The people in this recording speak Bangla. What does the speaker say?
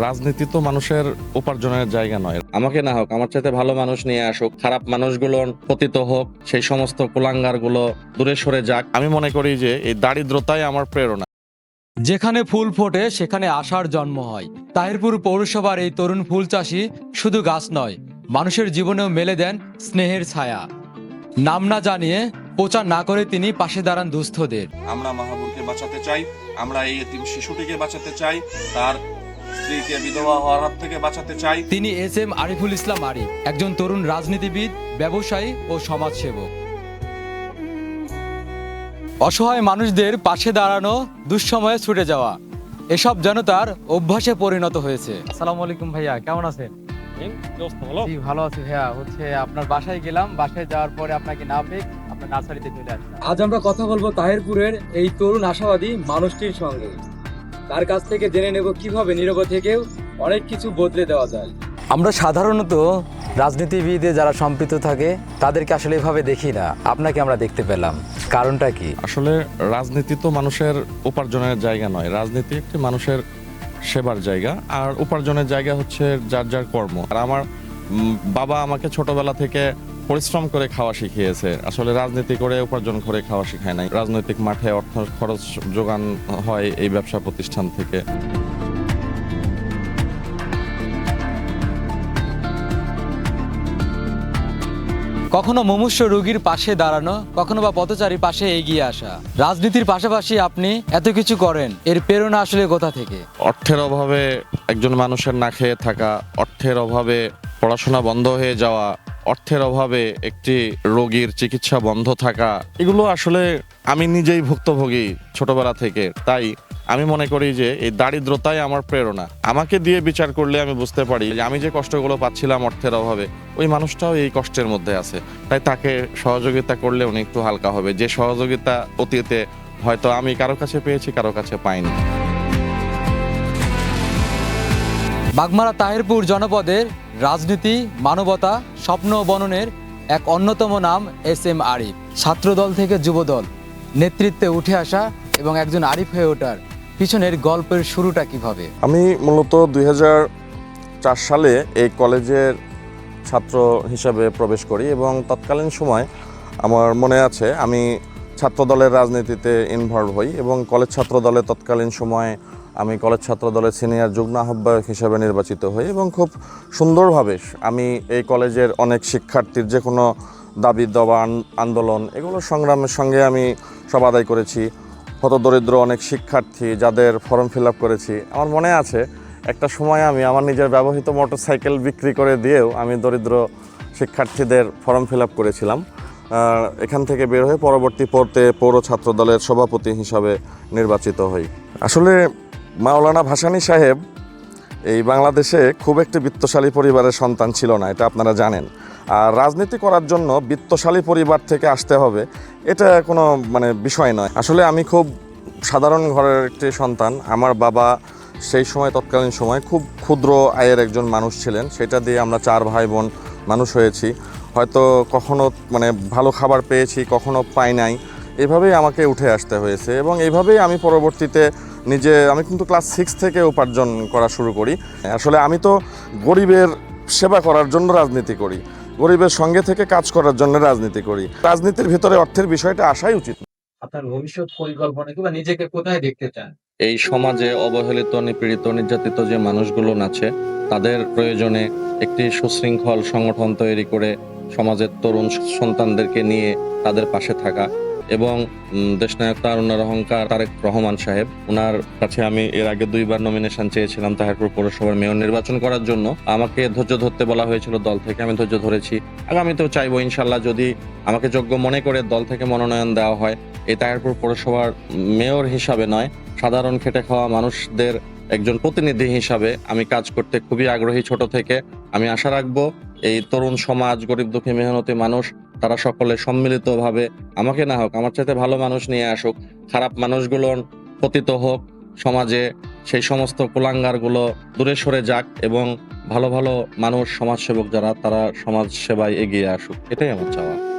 রাজনীতি তো মানুষের উপার্জনের জায়গা নয়। আমাকে না হোক আমার চাইতে ভালো মানুষ নিয়ে আসুক খারাপ মানুষগুলো পতিত হোক সেই সমস্ত কুলাঙ্গারগুলো দূরে সরে যাক। আমি মনে করি যে এই দারিদ্রতাই আমার প্রেরণা। যেখানে ফুল ফোটে সেখানে আশার জন্ম হয়। তাহিরপুর পৌরসভার এই তরুণ ফুল চাষি শুধু গাছ নয় মানুষের জীবনেও মেলে দেন স্নেহের ছায়া। নাম না জানিয়ে প্রচার না করে তিনি পাশে দাঁড়ান দুস্থদের। আমরা মাহবুবকে বাঁচাতে চাই আমরা এই শিশুটিকে বাঁচাতে চাই তার স্ত্রীকে বিধবা হওয়ার হাত থেকে বাঁচাতে চাই। তিনি এস এম আরিফুল ইসলাম আরিফ একজন তরুণ রাজনীতিবিদ ব্যবসায়ী ও সমাজসেবক। অসহায় মানুষদের পাশে দাঁড়ানো দুঃসময়ে ছুটে যাওয়া এসব যেন তার অভ্যাসে পরিণত হয়েছে। আসসালামু আলাইকুম ভাইয়া কেমন আছেন? জি ভালো আছি ভাইয়া। হচ্ছে আপনার বাসায় গেলাম বাসায় যাওয়ার পরে আপনাকে না পেয়ে আপনার নার্সারিতে চলে আসলাম। আজ আমরা কথা বলব তাহিরপুরের এই তরুণ আশাবাদী মানুষটির সঙ্গে। তার কাছ থেকে জেনে নেব কীভাবে নীরব থেকেও অনেক কিছু বদলে দেওয়া যায়। আমরা সাধারণত রাজনীতিবিদে যারা সম্পৃক্ত থাকে তাদেরকে আসলে এভাবে দেখি না। আপনাকে আমরা দেখতে পেলাম। কারণটা কি? আসলে রাজনীতি তো মানুষের উপার্জনের জায়গা নয়। রাজনীতি একটি মানুষের সেবার জায়গা আর উপার্জনের জায়গা হচ্ছে যার যার কর্ম। আর আমার বাবা আমাকে ছোটবেলা থেকে পরিশ্রম করে খাওয়া শিখিয়েছে। আসলে রাজনীতি করে উপার্জন করে খাওয়া শিখায় নাই। রাজনৈতিক মাঠে অর্থ খরচ যোগান হয় এই ব্যবসা প্রতিষ্ঠান থেকে। কখনো মুমূর্ষ রোগীর পাশে দাঁড়ানো কখনো বা পথচারী পাশে এগিয়ে আসা। রাজনীতির পাশাপাশি আপনি এত কিছু করেন এর প্রেরণা আসলে কোথা থেকে? অর্থের অভাবে একজন মানুষের না খেয়ে থাকা অর্থের অভাবে পড়াশোনা বন্ধ হয়ে যাওয়া অর্থের অভাবে একটি রোগীর চিকিৎসা বন্ধ থাকা, এগুলো আসলে আমি নিজেই ভুক্তভোগী ছোটবেলা থেকে। তাই আমি মনে করি যে এই দারিদ্রতাই আমার প্রেরণা। আমাকে দিয়ে বিচার করলে আমি বুঝতে পারি যে আমি যে কষ্টগুলো পাচ্ছিলাম অর্থের অভাবে, ওই মানুষটাও এই কষ্টের মধ্যে আছে। তাই তাকে সহযোগিতা করলে উনি একটু হালকা হবে। যে সহযোগিতা অতীতে হয়তো আমি কারও কাছে পেয়েছি, কারও কাছে পাইনি। বাগমারা তাহিরপুর জনপদের রাজনীতি, মানবতা, স্বপ্ন বননের এক অন্যতম নাম এস এম আরিফ। ছাত্রদল থেকে যুবদল। নেতৃত্বে উঠে আসা এবং একজন আরিফ হয়ে ওঠার পিছনের গল্পের শুরুটা কীভাবে? আমি মূলত দুই সালে এই কলেজের ছাত্র হিসাবে প্রবেশ করি এবং তৎকালীন সময় আমার মনে আছে, আমি ছাত্রদলের রাজনীতিতে ইনভলভ হই এবং কলেজ ছাত্র দলে তৎকালীন সময়ে আমি কলেজ ছাত্র দলের সিনিয়র যুগ্ম আহ্বায়ক হিসেবে নির্বাচিত হই এবং খুব সুন্দরভাবে আমি এই কলেজের অনেক শিক্ষার্থীর যে কোনো দাবি দাবা আন্দোলন এগুলো সংগ্রামের সঙ্গে আমি সব আদায় করেছি। হতদরিদ্র অনেক শিক্ষার্থী যাদের ফর্ম ফিল আপ করেছি। আমার মনে আছে, একটা সময় আমি আমার নিজের ব্যবহৃত মোটরসাইকেল বিক্রি করে দিয়েও আমি দরিদ্র শিক্ষার্থীদের ফর্ম ফিল আপ করেছিলাম এখান থেকে বের হয়ে পরবর্তী পড়তে পৌর ছাত্র দলের সভাপতি হিসাবে নির্বাচিত হই। আসলে মাওলানা ভাসানী সাহেব, এই বাংলাদেশে খুব একটি বিত্তশালী পরিবারের সন্তান ছিল না, এটা আপনারা জানেন। আর রাজনীতি করার জন্য বিত্তশালী পরিবার থেকে আসতে হবে, এটা কোনো মানে বিষয় নয়। আসলে আমি খুব সাধারণ ঘরের একটি সন্তান, আমার বাবা সেই সময় তৎকালীন সময় খুব ক্ষুদ্র আয়ের একজন মানুষ ছিলেন, সেটা দিয়ে আমরা চার ভাই বোন মানুষ হয়েছি। হয়তো কখনো মানে ভালো খাবার পেয়েছি, কখনো পাই নাই, এভাবেই আমাকে উঠে আসতে হয়েছে এবং এইভাবেই আমি পরবর্তীতে নিজে আমি কিন্তু ক্লাস সিক্স থেকে উপার্জন করা শুরু করি। আসলে আমি তো গরিবের সেবা করার জন্য রাজনীতি করি গরিবের সঙ্গে থেকে কাজ করার জন্য রাজনীতি করি। রাজনীতির ভিতরে অর্থের বিষয়টা আসাই উচিত। না। আপনার ভবিষ্যৎ পরিকল্পনা কিংবা নিজেকে কোথায় দেখতে চান? এই সমাজে অবহেলিত নিপীড়িত নির্যাতিত যে মানুষগুলো আছে তাদের প্রয়োজনে একটি সুশৃঙ্খল সংগঠন তৈরি করে সমাজের তরুণ সন্তানদেরকে নিয়ে তাদের পাশে থাকা। এবং দেশনায়ক তারুণের অহংকার তারেক রহমান সাহেব। ওনার কাছে আমি এর আগে দুইবার নমিনেশন চেয়েছিলাম তাহারপুর পৌরসভার মেয়র নির্বাচন করার জন্য। আমাকে ধৈর্য ধরতে বলা হয়েছিল দল থেকে, আমি ধৈর্য ধরেছি। আগামীতেও চাইব ইনশাল্লাহ যদি আমাকে যোগ্য মনে করে দল থেকে মনোনয়ন দেওয়া হয়। এই তাহারপুর পৌরসভার মেয়র হিসাবে নয়, সাধারণ খেটে খাওয়া মানুষদের একজন প্রতিনিধি হিসাবে আমি কাজ করতে খুবই আগ্রহী ছোট থেকে। আমি আশা রাখব এই তরুণ সমাজ, গরিব দুঃখী, মেহনতি মানুষ তারা সকলে সম্মিলিতভাবে আমাকে না হোক, আমার চাইতে ভালো মানুষ নিয়ে আসুক, খারাপ মানুষগুলো পতিত হোক, সমাজে সেই সমস্ত কুলাঙ্গারগুলো দূরে সরে যাক এবং ভালো ভালো মানুষ সমাজসেবক যারা, তারা সমাজ সেবায় এগিয়ে আসুক। এটাই আমার চাওয়া।